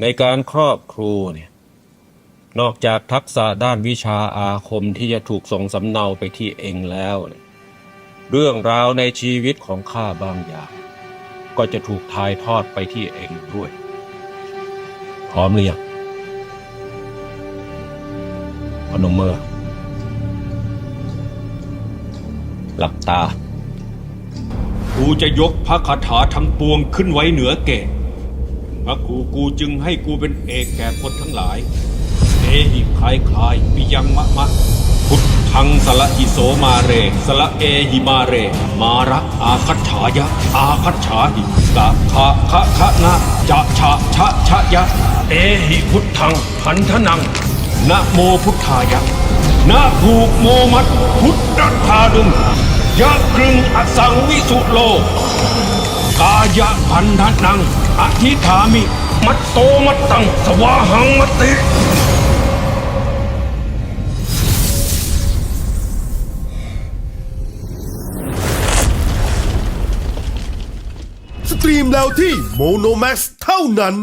ในการครอบครูเนี่ยนอกจากทักษะด้านวิชาอาคมที่จะถูกส่งสำเนาไปที่เองแล้วเนี่ยเรื่องราวในชีวิตของข้าบางอย่าง ก็จะถูกถ่ายทอดไปที่เองด้วย พร้อมหรือยังพนมมือหลับตา กูจะยกพระคาถาทั้งปวงขึ้นไว้เหนือเกศ ระครูกูจึงให้กูเป็นเอกแก่คนทั้งหลายเอหิคลายคลายปิยังมะมะพุทธังสละอิโสมาเร สละเอหิมาเร มาระอาคัจฉายะ อาคัจฉาหิกะคะคะคะนะจะฉะชะชะยะ เอหิพุทธังพันธนังนะโมพุทธายะนะผูโมมัดพุทธทาดึงยะกรึงอสังวิสุโล กายะพันธนัง อธิฐามิ มัตโตมัตตัง สวาหังมติสตรีมแล้วที่โมโนแม x เท่านั้น